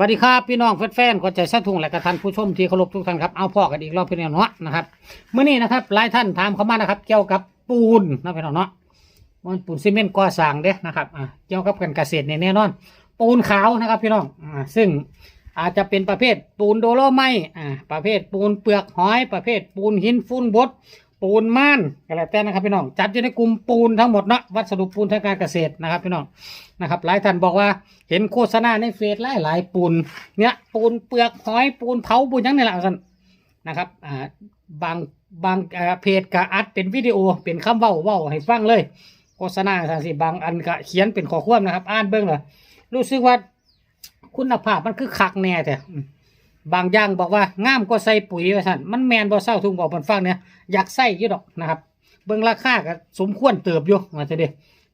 สวัสดีครับพี่น้องแฟนๆก็ใจสะทุงและกระทันผู้ชมที่เคารพทุกท่านครับเอาพ่อกันอีกรอบพี่น้องเนาะนะครับเมื่อนี้นะครับหลายท่านถามเข้ามานะครับ เกี่ยวกับปูนนะพี่น้องเนาะมันปูนซีเมนต์ก่อสร้างเด้นะครับอ่าเกี่ยวกับการเกษตรเนี่ยแน่นอน ปูนขาวนะครับพี่น้องอ่าซึ่งอาจจะเป็นประเภทปูนโดโลไมอ่าประเภทปูนเปลือกหอย ประเภทปูนหินฟุ้นบด ปูนม่านก็แล้วแต่นะครับพี่น้องจัดอยู่ในกลุ่มปูนทั้งหมดเนาะวัสดุปูนทางการเกษตรนะครับพี่น้องนะครับหลายท่านบอกว่าเห็นโฆษณาในเฟซหลายหลายๆปูนเนี่ยปูนเปลือกหอยปูนเผาปูนยังนี่แหละกันนะครับอ่าบางบางเอ่อเพจก็อัดเป็นวิดีโอเป็นคำเว้าเว้าให้ฟังเลยโฆษณาสิบางอันก็เขียนเป็นข้อความนะครับ อ่านเบิ่งเลยรู้สึกว่าคุณภาพมันคือคักแน่แต่ บางอย่างบอกว่างามก็ใส่ปุ๋ยว่าสั่นมันแมนบ่เศร้าทุ่งบอกเพิ่นฟังเนี่ยอยากใส่ยี่ดอกนะครับเบิ่งราคาก็สมควรเติบอยู่ว่าจะเด้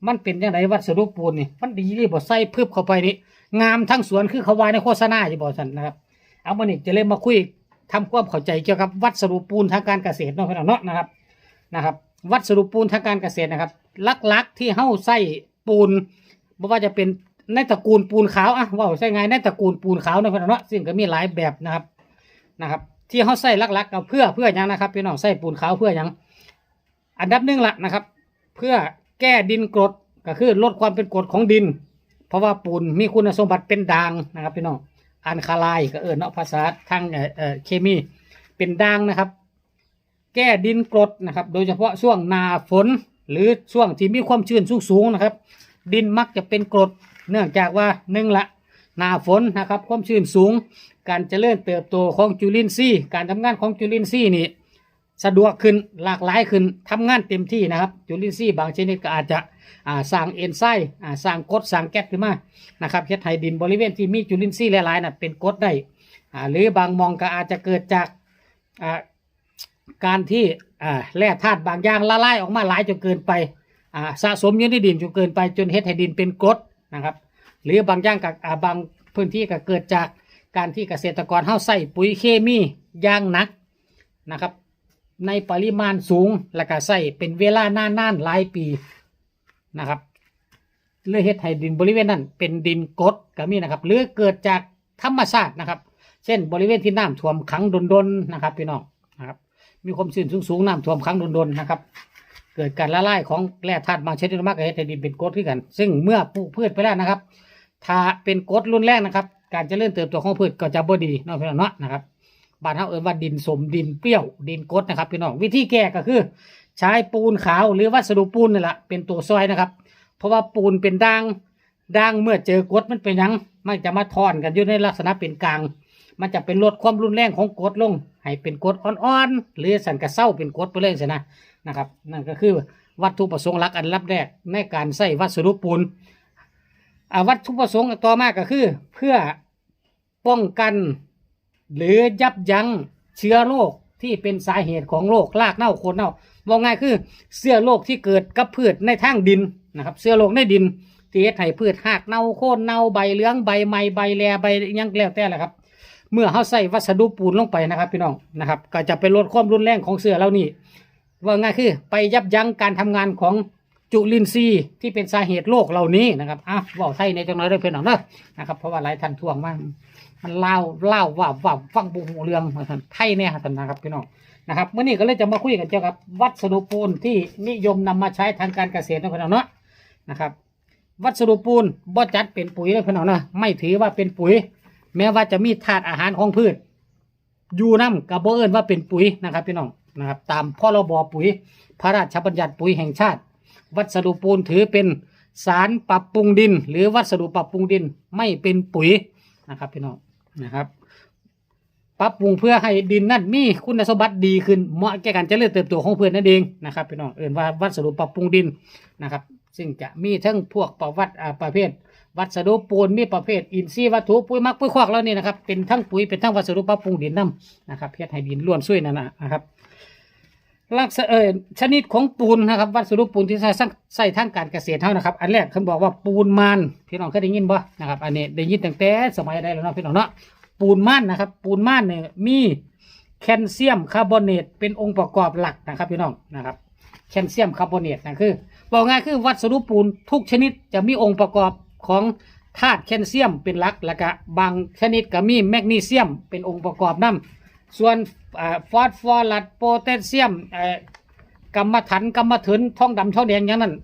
มันเป็นยังไงวัสดุปูนนี่มันดีนี่บ่ใส่เพึบเข้าไปนี่งามทั้งสวนคือเขาว่าในโฆษณาอยู่บ่ซั่นนะครับ เอามานี่จะเลยมาคุยทำความเข้าใจเกี่ยวกับวัสดุปูนทางการเกษตรเนาะพี่น้องเนาะนะครับนะครับ วัสดุปูนทางการเกษตรนะครับลักๆที่เฮาใส่ปูนบ่ว่าจะเป็น ในตระกูลปูนขาวอะว่าใช่ไงในตระกูลปูนขาวนะพี่น้องเนาะซึ่งก็มีหลายแบบนะครับนะครับ ที่เขาใส่ลักๆก็เพื่อเพื่อยังนะครับพี่น้องใส่ปูนขาวเพื่อยังอันดับหนึ่งละนะครับ เพื่อแก้ดินกรดก็คือลดความเป็นกรดของดิน เพราะว่าปูนมีคุณสมบัติเป็นด่างนะครับพี่น้องอันคาลายก็เออเนาะภาษาทางเอ่อเอ่เคมีเป็นด่างนะครับ แก้ดินกรดนะครับ โดยเฉพาะช่วงหนาฝน หรือช่วงที่มีความชื้นสูงๆนะครับ ดินมักจะเป็นกรด เนื่องจากว่าหนึ่งละหนาฝนนะครับความชื้นสูง การเจริญเติบโตของจุลินทรีย์การทำงานของจุลินทรีย์นี่สะดวกขึ้นหลากหลายขึ้นทำงานเต็มที่นะครับ จุลินทรีย์บางชนิดก็อาจจะสร้างเอนไซม์สร้างกรดสร้างแก๊สขึ้นมานะครับเฮ็ดให้ดินบริเวณที่มีจุลินทรีย์หลายๆน่ะเป็นกรดได้หรือบางมองก็อาจจะเกิดจากการที่แร่ธาตุบางอย่างละลายออกมาหลายจนเกินไปสะสมอยู่ในดินจนเกินไปจนเฮ็ดให้ดินเป็นกรด นะครับ หรือบางอย่างกับบางพื้นที่ก็เกิดจากการที่เกษตรกรเฮาใส่ปุ๋ยเคมีอย่างหนักนะครับ ในปริมาณสูงและก็ใส่เป็นเวลานานๆหลายปีนะครับเลยเฮ็ดให้ดินบริเวณนั้น เป็นดินกรดก็มีนะครับหรือเกิดจากธรรมชาตินะครับ เช่นบริเวณที่น้ำท่วมขังดนๆนะครับพี่น้องนะครับ มีความชื้นสูงๆน้ำท่วมขังดนๆนะครับ เกิดการละลายของแร่ธาตุบางชนิดมากเฮ็ดให้ดินเป็นกรดขึ้นกัน ซึ่งเมื่อปลูกพืชไปแล้วนะครับ ถ้าเป็นกรดรุ่นแรงนะครับ การเจริญเติบโตของพืชก็จะบ่ดีนาะพี่น้อนนะครับบ้านเฮาเอิ้นว่าดินสมดินเปรี้ยว ดินกรดนะครับพี่น้องวิธีแก้ก็คือ ใช้ปูนขาวหรือวัสดุปูนนี่แหละเป็นตัวซอยนะครับ เพราะว่าปูนเป็นด่างด่างเมื่อเจอกรดมันเป็นยังมันจะมาทอนกันอยู่ในลักษณะเป็นกลาง มันจะเป็นลดความรุนแรงของกรดลง ให้เป็นกรดอ่อนๆหรือสันกระเศร้าเป็นกรดไปเลยสินะ นะครับ นั่นก็คือวัตถุประสงค์หลักอันรับแรกในการใส่วัสดุปูนอวัตถุประสงค์ต่อมาก็คือ เพื่อป้องกันหรือยับยั้งเชื้อโรคที่เป็นสาเหตุของโรครากเน่าโคนเน่าบอกง่ายคือเชื้อโรคที่เกิดกับพืชในทางดินนะครับเชื้อโรคในดินที่เฮ็ดให้พืชหากเน่าโคนเน่าใบเหลืองใบไม้ใบแลใบยังแล้วแต่แหละครับ เมื่อเขาใส่วัสดุปูนลงไปนะครับ พี่น้องนะครับ ก็จะไปลดความรุนแรงของเชื้อเหล่านี้ ว่าง่ายคือไปยับยั้งการทำงานของจุลินทรีย์ที่เป็นสาเหตุโรคเหล่านี้นะครับอะเว่าไทยในจังหวัดเด้อเพื่อนน้องเนอะนะครับ เพราะว่าหลายท่านทวงมากมันเล่าเล่าว่าว่าฟังบูหูเรื่องท่านไทยเนี่ยท่านนะครับพี่น้องนะครับเมื่อนี้ก็เลยจะมาคุยกันเกี่ยวกับวัสดุปูนที่นิยมนำมาใช้ทางการเกษตรนะพี่น้องเนาะนะครับ วัสดุปูนบ่จัดเป็นปุ๋ยเลยพี่น้องนะไม่ถือว่าเป็นปุ๋ย แม้ว่าจะมีธาตุอาหารของพืช อยู่น้ำกับบ่เอิ้นว่าเป็นปุ๋ยนะครับพี่น้อง นะครับตามพรบปุ๋ย พระราชบัญญัติปุ๋ยแห่งชาติ วัสดุปูนถือเป็นสารปรับปรุงดิน หรือวัสดุปรับปรุงดินไม่เป็นปุ๋ยนะครับพี่น้องนะครับปรับปรุงเพื่อให้ดินนั่นมีคุณสมบัติดีขึ้นเหมาะแก่การเจริญเติบโตของพืชนั่นเองนะครับพี่น้องเอ่นว่าวัสดุปรับปรุงดินนะครับ ซึ่งจะมีทั้งพวกประวัติประเภท วัสดุปูนมีประเภทอินทรีย์วัตถุปุ๋ยมักปุ๋ยคอกแล้วนี่นะครับเป็นทั้งปุ๋ยเป็นทั้งวัสดุปรับปรุงดินน้ำนะครับเพื่อให้ดินล้วนซุยนั่นนะครับ ลักษณะเออชนิดของปูนนะครับ วัสดุปูนที่ใช้สร้างใส่ทางการเกษตรเท่านะครับ อันแรกเขาบอกว่าปูนมันพี่น้องเคยได้ยินบ่นะครับ อันนี้ได้ยินตั้งแต่สมัยใดแล้วเนาะพี่น้องเนาะปูนมันนะครับ ปูนมันเนี่ยมีแคลเซียมคาร์บอเนตเป็นองค์ประกอบหลักนะครับพี่น้องนะครับแคลเซียมคาร์บอเนตนะคือบอกง่ายคือวัสดุปูนทุกชนิดจะมีองค์ประกอบของธาตุแคลเซียมเป็นหลักแล้วก็บางชนิดก็มีแมกนีเซียมเป็นองค์ประกอบนํ ส่วนฟอสฟอรัสโพแทสเซียมกรรมถันกรรมถึนท้องดำท้องแดงอย่างนั้น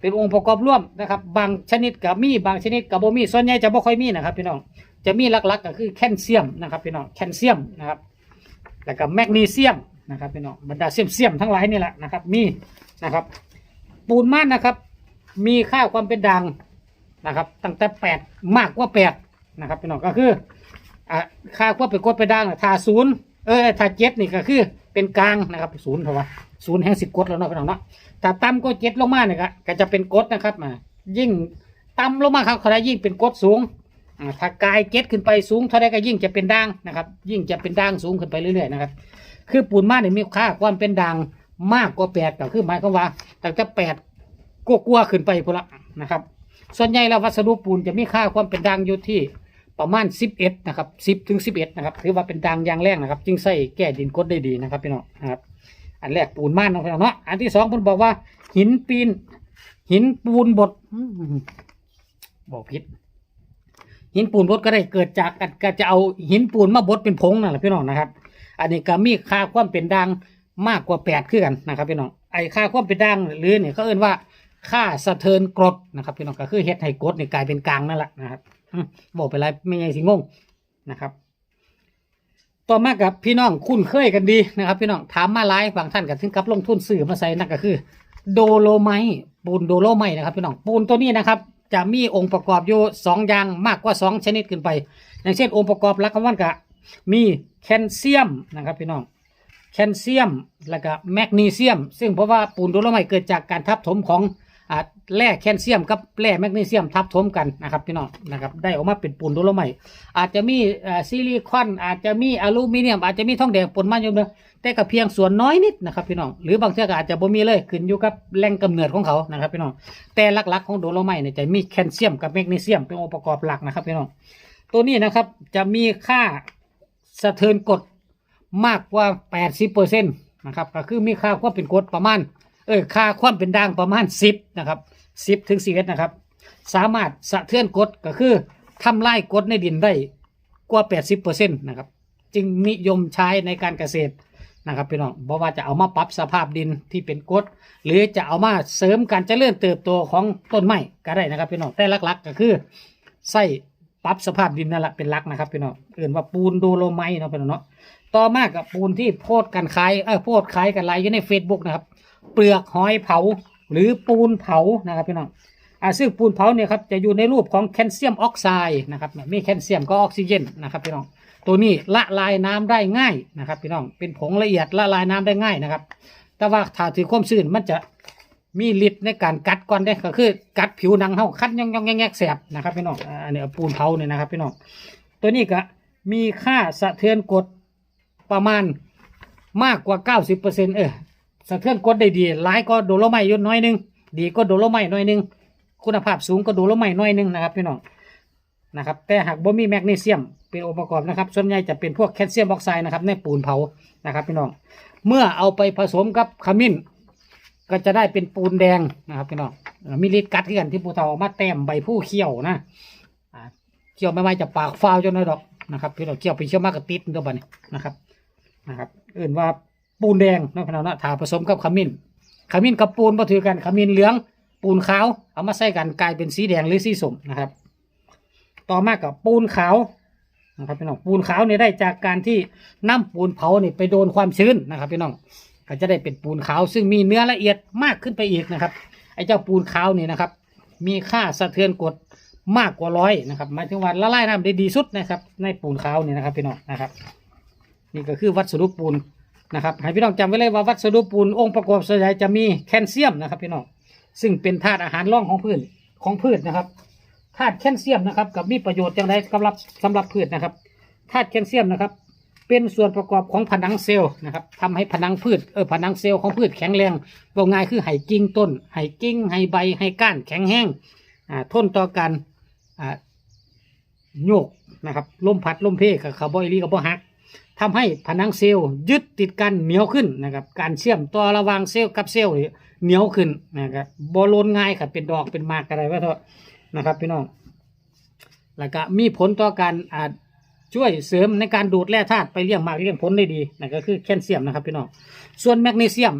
เป็นองค์ประกอบร่วมนะครับ บางชนิดกับมีบางชนิดกับบ่มีส่วนใหญ่จะบ่ค่อยมีนะครับพี่น้องจะมีหลักๆก็คือแคลเซียมนะครับพี่น้องแคลเซียมนะครับแล้วก็แมกนีเซียมนะครับพี่น้องบรรดาเซียมเซียมทั้งหลายนี่แหละนะครับ มีนะครับปูนม่านนะครับ มีค่าความเป็นด่างนะครับ ตั้งแต่แปดมากกว่าแปดนะครับพี่น้องก็คือ อ่าค่าความเป็นกดเป็นด่างน่ะถ้าศูนย์เออถ้าเจ็ดนี่ก็คือเป็นกลางนะครับศูนย์เท่าไหร่ศูนย์แห่งสิบกดแล้วเนาะพี่น้องเนาะถ้าต่ำก็เจ็ดลงมาเนี่ยก็ก็จะเป็นกดนะครับอ่ายิ่งต่ำลงมาครับเขาได้ยิ่งเป็นกดสูงอ่าถ้ากายเจ็ดขึ้นไปสูงเท่าใดก็ยิ่งจะเป็นด่างนะครับ ยิ่งจะเป็นด่างสูงขึ้นไปเรื่อยๆนะครับคือปูนมาเนี่ยมีค่าความเป็นด่างมากกว่าแปดก็คือหมายความว่าตั้งแต่แปดกลัวขึ้นไปพุ่นละนะครับ ส่วนใหญ่แล้ววัสดุปูนจะมีค่าความเป็นด่างอยู่ที่ ประมาณสิบเอ็ดนะครับสิบถึงสิบเอ็ดนะครับ ถือว่าเป็นด่างอย่างแรงนะครับ จึงใส่แก้ดินกดได้ดีนะครับพี่น้องนะครับ อันแรกปูนม่านนะพี่น้องเนาะ อันที่สองผมบอกว่า หินปีน หินปูนบดบอกผิด หินปูนบดก็ได้เกิดจากการก็จะเอาหินปูนมาบดเป็นผงนั่นแหละพี่น้องนะครับ อันนี้ก็มีค่าความเป็นด่างมากกว่าแปดขึ้นกันนะครับพี่น้อง ไอ้ค่าความเป็นด่างหรือเนี่ยเขาเอ่นว่าค่าสะเทินกรดนะครับพี่น้องก็คือเฮ็ดให้กรดเนี่ยกลายเป็นกลางนั่นแหละนะครับ บอกไปไรไม่ไงสิงงนะครับ ต่อมากับพี่น้องคุ้นเคยกันดีนะครับ พี่น้องถามมาหลายบางท่านก็ถึงกับลงทุนซื้อมาใส่นั่นก็คือ โดโลไมปูนโดโลไมนะครับ พี่น้องปูนตัวนี้นะครับ จะมีองค์ประกอบอยู่สองอย่างมากกว่าสองชนิดขึ้นไป อย่างเช่น องค์ประกอบหลักของมันก็มีแคลเซียมนะครับพี่น้องแคลเซียมแล้วก็แมกนีเซียม ซึ่งเพราะว่าปูนโดโลไมเกิดจากการทับถมของ อ่าแร่แคลเซียมกับแร่แมกนีเซียมทับถมกันนะครับพี่น้องนะครับได้ออกมาเป็นปูนโดโลไมต์อาจจะมีอ่าซิลิคอนอาจจะมีอลูมิเนียม อาจจะมีทองแดงปนมาอยู่เนอแต่ก็เพียงส่วนน้อยนิดนะครับพี่น้องหรือบางเทื่อก็อาจจะบ่มีเลยขึ้นอยู่กับแหล่งกำเนิดของเขานะครับพี่น้องแต่หลักๆของโดโลไมต์เนี่ยจะมีแคลเซียมกับแมกนีเซียมเป็นองค์ประกอบหลักนะครับพี่น้องตัวนี้นะครับจะมีค่าสะเทือนกดมากกว่า 80%นะครับก็คือมีค่าความเป็นกรดประมาณ เออค่าความเป็นด่างประมาณ10นะครับ10ถึง11นะครับ สามารถสะเทือนกดก็คือทำลายกดในดินได้กว่า80%นะครับ จึงนิยมใช้ในการเกษตรนะครับพี่น้องเพราะว่าจะเอามาปรับสภาพดินที่เป็นกดหรือจะเอามาเสริมการเจริญเติบโตของต้นไม้ก็ได้นะครับพี่น้องแต่หลักๆ ก็คือใส่ปรับสภาพดินนั่นแหละเป็นลักนะครับพี่น้องเอื่นว่าปูนโดโลไมต์เนาะพี่น้องเนาะต่อมากับปูนที่โพดกันขายเออโพดขายกันไลน์อยู่ใน Facebook นะครับ เปลือกหอยเผา หรือปูนเผานะครับพี่น้องอ่าซึ่งปูนเผาเนี่ยครับจะอยู่ในรูปของแคลเซียมออกไซด์นะครับมีแคลเซียมก็ออกซิเจนนะครับพี่น้องตัวนี้ละลายน้ำได้ง่ายนะครับพี่น้องเป็นผงละเอียดละลายน้ำได้ง่ายนะครับ แต่ว่าถ้าถือความชื้นมันจะมีฤทธิ์ในการกัดก่อนได้ก็คือ กัดผิวหนังเฮาคัดย่องย่องแงกแสบนะครับพี่น้องอันนี้ปูนเผาเนี่ยนะครับพี่น้องตัวนี้ก็มีค่าสะเทือนกดประมาณมากกว่า 90%เออ สะเทือนกดได้ดีหลายก็โดโลไมต์ยู่น้อยนึง ดีก็โดโลไมต์น้อยนึง คุณภาพสูงก็โดโลไมต์น้อยนึงนะครับพี่น้องนะครับแต่หากบ่มีแมกนีเซียมเป็นองค์ประกอบนะครับ ส่วนใหญ่จะเป็นพวกแคลเซียมออกไซด์นะครับในปูนเผานะครับพี่น้องเมื่อเอาไปผสมกับขมิ้น ก็จะได้เป็นปูนแดงนะครับพี่น้องมีฤทธิ์กัดที่กันที่ปูเทาเอมาแต้มใบผู้เขียวนะเขียวไม่ไม่จะปากฟาวจนน้อยดอกนะครับพี่น้องเขียวไปเขียวมากกับติดตัวบันนะครับนะครับ เอื่นว่า ปูนแดงเนาะพี่น้องเนาะถ้าผสมกับขมิ้นขมิ้นกับปูนมาถือกันขมิ้นเหลือง ปูนขาว เอามาใส่กันกลายเป็นสีแดงหรือสีส้มนะครับ ต่อมากับปูนขาวนะครับพี่น้องปูนขาวเนี่ยได้จากการที่น้ำปูนเผาเนี่ยไปโดนความชื้นนะครับพี่น้องก็จะได้เป็นปูนขาว ซึ่งมีเนื้อละเอียดมากขึ้นไปอีกนะครับไอ้เจ้าปูนขาวเนี่ยนะครับ มีค่าสะเทือนกดมากกว่าร้อยนะครับหมายถึงว่าละลายน้ำได้ดีสุดนะครับ ในปูนขาวเนี่ยนะครับพี่น้องนะครับ นี่ก็คือวัสดุปูน นะครับให้พี่น้องจำไว้เลยว่าวัสดุปูนองค์ประกอบส่วนใหญ่จะมีแคลเซียมนะครับพี่น้องซึ่งเป็นธาตุอาหารร่องของพืชของพืชนะครับธาตุแคลเซียมนะครับกับมีประโยชน์อย่างไรสำหรับสำหรับพืชนะครับธาตุแคลเซียมนะครับ เป็นส่วนประกอบของผนังเซลล์นะครับทำให้ผนังพืชเออผนังเซลล์ของพืชแข็งแรงว่าง่ายคือให้กิ่งต้นให้กิ่งให้ใบให้ก้านแข็งแห้งอ่าทนต่อการอ่าโยกนะครับลมพัดลมเพกับคาร์บอนลีกับบ่หัก ทำให้ผนังเซลล์ยึดติดกันเหนียวขึ้นนะครับการเชื่อมต่อระหว่างเซลล์กับเซลล์เหนียวขึ้นนะครับบอลนง่ายครับเป็นดอกเป็นมากอะไรว่าเถอะนะครับพี่น้องแล้วก็มีผลต่อการอาจช่วยเสริมในการดูดแร่ธาตุไปเลี้ยงมากเลี้ยงผลได้ดีนั่นก็คือแคลเซียมนะครับพี่น้องส่วนแมกนีเซียม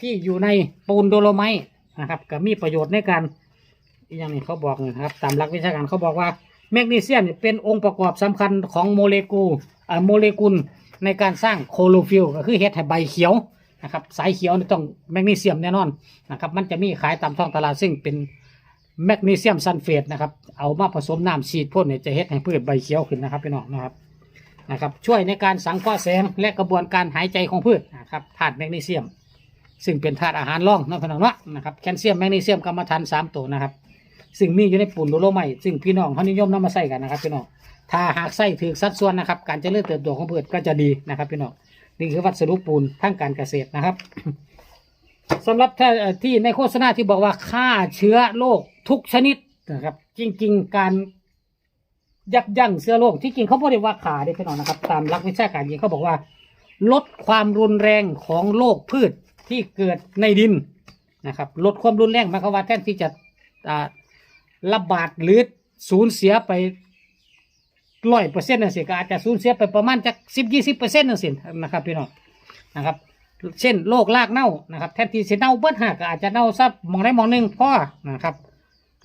ที่อยู่ในปูนโดโลไมต์นะครับก็มีประโยชน์ในการอย่างนี้เขาบอกนะครับตามหลักวิชาการเขาบอกว่า แมกนีเซียมเป็นองค์ประกอบสำคัญของโมเลกุลโมเลกุลในการสร้างโคโลฟิลก็คือเฮ็ดให้ใบเขียวนะครับสายเขียวต้องแมกนีเซียมแน่นอนนะครับมันจะมีขายตามท้องตลาดซึ่งเป็นแมกนีเซียมซัลเฟตนะครับเอามาผสมน้ำฉีดพ่นเนี่ยจะเฮ็ดให้พืชใบเขียวขึ้นนะครับพี่น้องนะครับนะครับช่วยในการสังเคราะห์แสงและกระบวนการหายใจของพืชนะครับธาตุแมกนีเซียม ซึ่งเป็นธาตุอาหารรองนะพี่น้องเนาะนะครับแคลเซียมแมกนีเซียมกรรมฐานสามตัวนะครับ ซึ่งมีอยู่ในปูนโดโลไมต์ซึ่งพี่น้องเขานิยมนำมาใส่กันนะครับพี่น้องถ้าหากใส่ถือสัดส่วนนะครับ การเจริญเติบโตของพืชก็จะดีนะครับพี่น้องนี่คือวัสดุปูนทางการเกษตรนะครับสำหรับถ้าที่ในโฆษณาที่บอกว่าฆ่าเชื้อโรคทุกชนิดนะครับ จริง ๆ การยับยั้งเชื้อโรคที่จริงเขาไม่ได้ว่าขาได้พี่น้องนะครับ ตามหลักวิชาการจริงเขาบอกว่า ลดความรุนแรงของโรคพืชที่เกิดในดินนะครับ ลดความรุนแรงมายความว่าแทนที่จะอ่า ระบาดหรือสูญเสียไปร้อยเปอร์เซ็นต์นั่นสิก็อาจจะสูญเสียไปประมาณจากสิบยี่สิบเปอร์เซ็นต์นั่นสินะครับพี่น้องนะครับ เช่นโรครากเน่านะครับแทนที่จะเน่าเบิดหักก็อาจจะเน่าซับมองได้มองหนึ่งพ่อนะครับ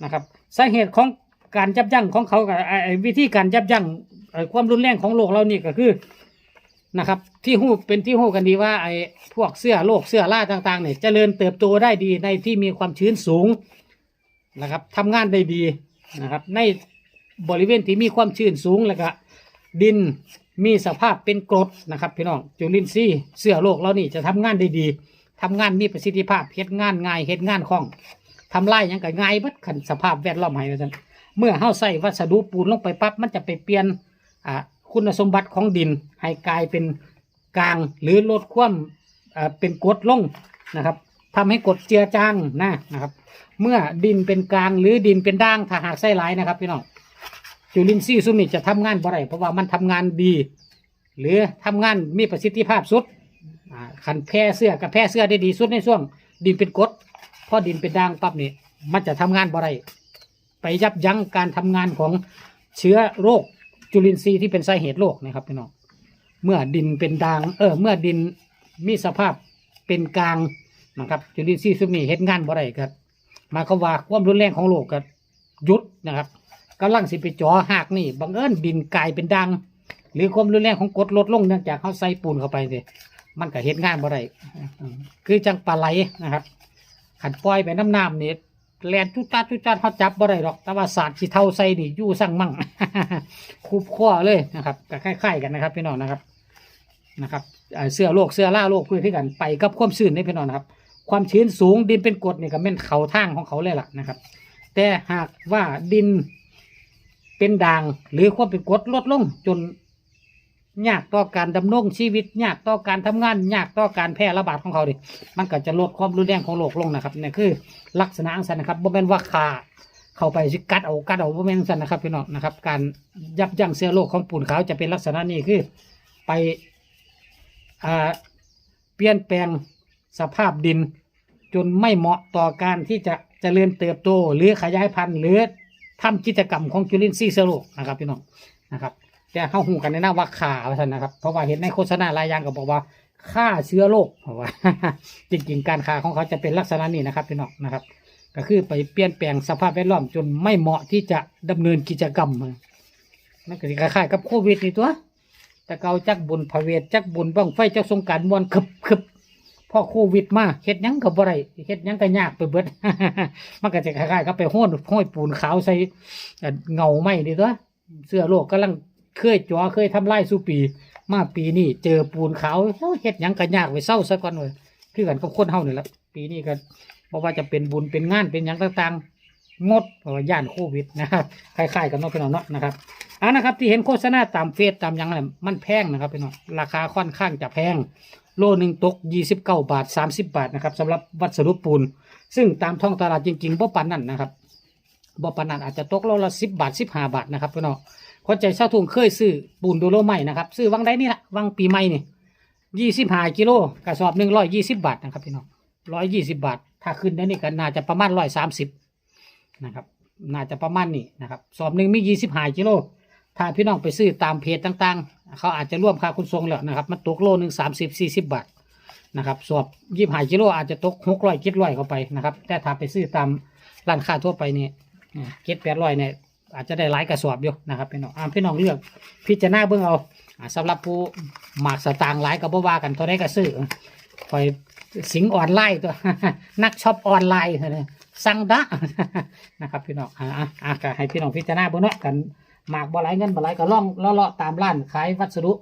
นะครับสาเหตุของการยับยั้งของเขากับวิธีการยับยั้งความรุนแรงของโรคเรานี่ก็คือนะครับ ที่หู้เป็นที่หู้กันดีว่าไอ้พวกเสื้อโรคเสื้อราต่างๆเนี่ยเจริญเติบโตได้ดีในที่มีความชื้นสูง นะครับทำงานได้ดีนะครับ ในบริเวณที่มีความชื้นสูงแล้วก็ดินมีสภาพเป็นกรดนะครับพี่น้องจุลินทรีย์เสื้อโลกเรานี่จะทำงานได้ดีทำงานมีประสิทธิภาพเฮ็ดงานง่ายเฮ็ดงานคล่องทำลายหยังก็ง่ายเบัดขันสภาพแวดล้อมให้ว่าซั่นเมื่อเฮาใส่วัสดุปูนลงไปปั๊บมันจะไปเปลี่ยนอ่าคุณสมบัติของดินให้กลายเป็นกลางหรือลดความอ่าเป็นกรดลงนะครับ ทำให้กดเจือจางนะนะครับ เมื่อดินเป็นกลางหรือดินเป็นด่างถ้าหากใส่หลนะครับพี่น้องจุลินทรีย์ซุมนี่จะทำงานบ่ได้เพราะว่ามันทำงานดี หรือทำงานมีประสิทธิภาพสุดขันแพร่เสื้อกับแพร่เสื้อได้ดีสุดในช่วง ดินเป็นกดพอดินเป็นด่างปั๊บนี่มันจะทำงานบ่ได้ไปยับยั้งการทำงานของเชื้อโรคจุลินทรีย์ที่เป็นสาเหตุโรคนะครับพี่น้องเมื่อดินเป็นด่างเออเมื่อดินมีสภาพเป็นกลาง นะครับจุลินทรีย์ซุมนี่เฮ็ดงานบ่ได้ครับมายควาว่าความรุนแรงของโรคก็หยุดนะครับกำลังสิไปจ่อหากนี่บังเอิญดินกลายเป็นดัง หรือความรุนแรงของกดลดลงเนื่องจากเขาใส่ปูนเข้าไปสิมันก็เห็นงานบ่ได้อืมคือจังปลาไหลนะครับขันปล่อยไปน้ำน้ำนี่แลนจุดจัดจุดจัดเขาจับบ่ได้หรอก แต่ว่าศาสตร์ที่เท่าใส่นี่ยู่สั่งมั่งคูบข้อเลยนะครับก็คล้ายๆกันนะครับพี่น้องนะครับนะครับเสื้อโลกเสื้อล่าโลกเพื่อที่กันไปกับความชื้นนี่พี่น้องนะครับ ความชื้นสูงดินเป็นกรดนี่ก็เป็นเขาทางของเขาเลยล่ะนะครับ แต่หากว่าดินเป็นด่างหรือความเป็นกรดลดลงจนยากต่อการดำรงชีวิตยากต่อการทำงานยากต่อการแพร่ระบาดของเขาดิมันก็จะลดความรุนแรงของโรคลงนะครับนี่คือลักษณะอังสันนะครับบ่แม่นว่าขาเข้าไปสิกัดเอากัดเอาบ่แม่นจั่งซันนะครับพี่น้องนะครับ การยับยั้งเชื้อโรคของปูนขาวจะเป็นลักษณะนี้คือไปอเปลี่ยนแปลง สภาพดิน จนไม่เหมาะต่อการที่จะเจริญเติบโต หรือขยายพันธุ์หรือทำกิจกรรมของจุลินทรีย์เชื้อโรคนะครับพี่น้องนะครับ แต่เข้าหูกันในหน้าว่าขาว่าท่านนะครับ เพราะว่าเห็นในโฆษณาหลายอย่างก็บอกว่าฆ่าเชื้อโรคเพราะว่าจริงๆการฆ่าของเขาจะเป็นลักษณะนี้นะครับพี่น้องนะครับ ก็คือไปเปลี่ยนแปลงสภาพแวดล้อมจนไม่เหมาะที่จะดำเนินกิจกรรมนั่นก็คล้ายๆกับโควิดนี่ตัวแต่เกาจักบุญพระเวทจักบุญบ้างไฟจักสงการมวนคึบคึบ พอโควิดมาเฮ็ดหยังก็บ่ได้เฮ็ดหยังก็ยากไปเบิด มันก็จะคล้ายๆกับไปโห้นห้อยปูนขาวใส่เงาไหมนี่ตัวเสื้อโลกกำลังเคยจ่อเคยทำลายสู่ปี มาปีนี้เจอปูนขาวเฮ็ดหยังก็ยากไปเศร้าซะก่อนเว้ยคือกันกับคนเฮานี่แหละปีนี้ก็บ่ว่าจะเป็นบุญเป็นงานเป็นหยังต่างๆ งดเพราะว่าย่านโควิดนะครับคล้ายๆกันเนาะพี่น้องเนาะนะครับเอ่านะครับที่เห็นโฆษณาตามเฟซตามหยังอะไรมันแพงนะครับพี่น้องราคาค่อนข้างจะแพง โลหนึ่งตกยี่สิบเก้าบาทสามสิบาทนะครับสำหรับวัสดุปูน ซึ่งตามท้องตลาดจริงๆบ่ปานนั่นนะครับบ่ปานนั่นอาจจะตกโลละสิบบาทสิบห้าบาทนะครับพี่น้องคนใจเช่าทุ่งเคยซื้อปูนโดโลไม้นะครับซื้อวังได้นี่ละวังปีใหม่นี่ยี่สิบห้ากิโลกระสอบหนึ่งร้อยยี่สิบบาทนะครับพี่น้องร้อยยี่สิบาท ถ้าขึ้นได้นี่ก็น่าจะประมาณร้อยสามสิบนะครับ น่าจะประมาณนี้นะครับ สอบหนึ่งมียี่สิบห้ากิโลถ้าพี่น้องไปซื้อตามเพจต่างๆ เขาอาจจะร่วมค่าขนส่งแล้วนะครับ มันตกโลหนึ่งสามสิบสี่สิบบาทนะครับสอบยี่ห้ากิโลอาจจะตกหกร้อยกิโลเข้าไปนะครับ แต่ถ้าไปซื้อตามร้านค้าทั่วไปนี่เก็ดแปดร้อยเนี่ยอาจจะได้หลายกระสอบอยู่นะครับพี่น้องอ่าพี่น้องเลือกพิจารณาเบิ่งเอาอ่าสำหรับผู้หมากสตางค์หลายก็บ่ว่ากันเท่าได้ก็ซื้อคอยสิงออนไลน์ตัวนักช็อปออนไลน์สั่งดะนะครับพี่น้องอ่าอ่าให้พี่น้องพิจารณาเบิ่งเนาะกัน หมากบ่หลเงินบ่หลก็ล่องเลาะๆตามร้านขายวัสดุ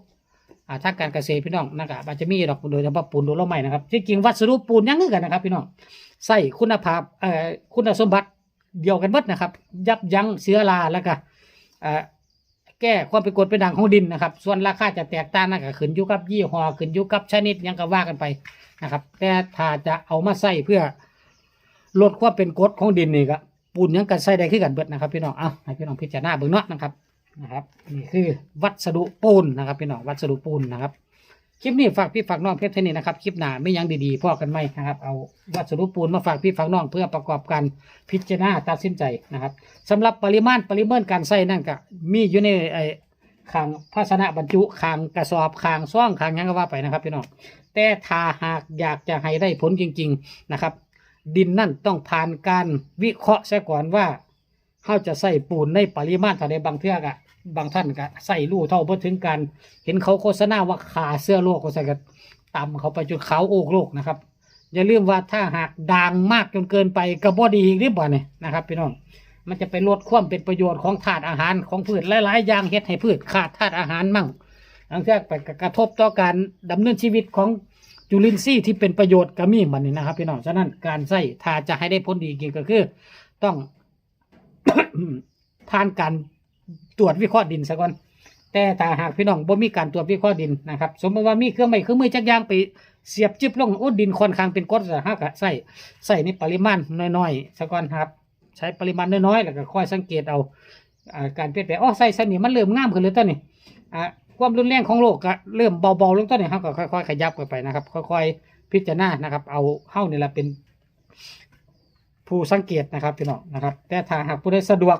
อ่าทางการเกษตรพี่น้องนะครับอาจจะมีดอกโดยเฉพาะปูนโดโลไม้นะครับที่จริงวัสดุปูนยังคือกันนะครับ พี่น้องใส่คุณภาพเอ่อคุณสมบัติเดียวกันหมดนะครับ ยับยั้งเชื้อราแล้วก็เอ่อแก้ความเป็นกรดเป็นด่างของดินนะครับ ส่วนราคาจะแตกต่างนะก็ขึ้นอยู่กับยี่ห้อขึ้นอยู่กับชนิดยังก็ว่ากันไปนะครับ แต่ถ้าจะเอามาใส่เพื่อลดความเป็นกรดของดินนี่ก็ ปูนยังกันใส่ได้ขึ้นกันเบิดนะครับพี่น้องเอาให้พี่น้องพิจารณาเบิ่งเนาะนะครับนะครับนี่คือวัสดุปูนนะครับพี่น้องวัสดุปูนนะครับคลิปนี้ฝากพี่ฝากน้องเพียงเท่านี้นะครับคลิปหน้าไม่ยังดีๆพ่อกันไหมนะครับเอาวัสดุปูนมาฝากพี่ฝากน้องเพื่อประกอบการพิจารณาตัดสินใจนะครับสำหรับปริมาณปริมาณการใส่นั่นก็มีอยู่ในไอ้คางภาชนะบรรจุคางกระสอบคางซ่องคางยังก็ว่าไปนะครับพี่น้องแต่ถ้าหากอยากจะให้ได้ผลจริง ๆนะครับ ดินนั่นต้องผ่านการวิเคราะห์ซะก่อนว่าเขาจะใส่ปูนในปริมาณเท่าใดบางเทือกอะบางท่านก็ใส่รู้เท่าบ่ถึงการเห็นเขาโฆษณาว่าขาเสื้อโลกก็ใส่กันตำเขาไปจนเขาโอกโลกนะครับ อย่าลืมว่าถ้าหากด่างมากจนเกินไปก็บ่ดีอีกหรือเปล่าเนี่ยนะครับพี่น้องมันจะไปลดความเป็นประโยชน์ของธาตุอาหารของพืชหลายๆอย่างเฮ็ดให้พืชขาดธาตุอาหารมั่งบางเทือกไปก็กระทบต่อการดำเนินชีวิตของ จุลินทรีย์ที่เป็นประโยชน์ก็มีมันนี่นะครับพี่น้องฉะนั้นการใส่ถ้าจะให้ได้ผลดีจริงก็คือ ต้อง ผ่านการตรวจวิเคราะห์ดินซะก่อนแต่ถ้าหากพี่น้องบ่มีการตรวจวิเคราะห์ดินนะครับ สมมติว่ามีเครื่องไม้เครื่องมือจักย่างไปเสียบจิบลงโอ้ดินค่อนข้างเป็นกรดจะฮักใส่ใส่ในปริมาณน้อยๆซะก่อนครับ ใช้ปริมาณน้อยๆแล้วก็ค่อยสังเกตเอาอการเปลี่ยนแปลงอ๋อใส่สนิมมันเริ่มงามขึ้นเลยต้นนี่อ่า ความรุนแรงของโลกก็เริ่มเบาๆลงต้นนี่ครับก็ค่อยๆขยับกันไปนะครับ ค่อยๆพิจารณานะครับ เอาเฮ้านี่แหละเป็นผู้สังเกตนะครับพี่น้องนะครับ แต่ถ้าหากผู้ใดสะดวก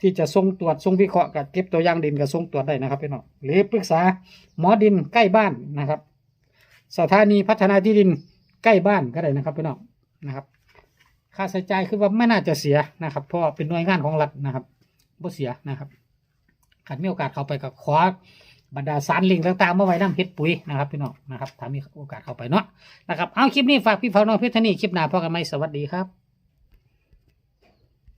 ที่จะส่งตรวจส่งวิเคราะห์กับเก็บตัวอย่างดินกับส่งตรวจได้นะครับพี่น้องหรือปรึกษาหมอดินใกล้บ้านนะครับ สถานีพัฒนาที่ดินใกล้บ้านก็ได้นะครับพี่น้องนะครับ ค่าใช้จ่ายคือว่าไม่น่าจะเสียนะครับ เพราะเป็นหน่วยงานของรัฐนะครับบ่เสียนะครับขันมีโอกาสเข้าไปกับขอ บรรดาสารลิงต่างๆมาไว้น้ำเฮ็ดปุ๋ยนะครับพี่น้องนะครับถ้ามีโอกาสเข้าไปเนาะนะครับเอาคลิปนี้ฝากพี่ฝาน้องเพชรธนีคลิปหน้าพอกันไหมสวัสดีครับ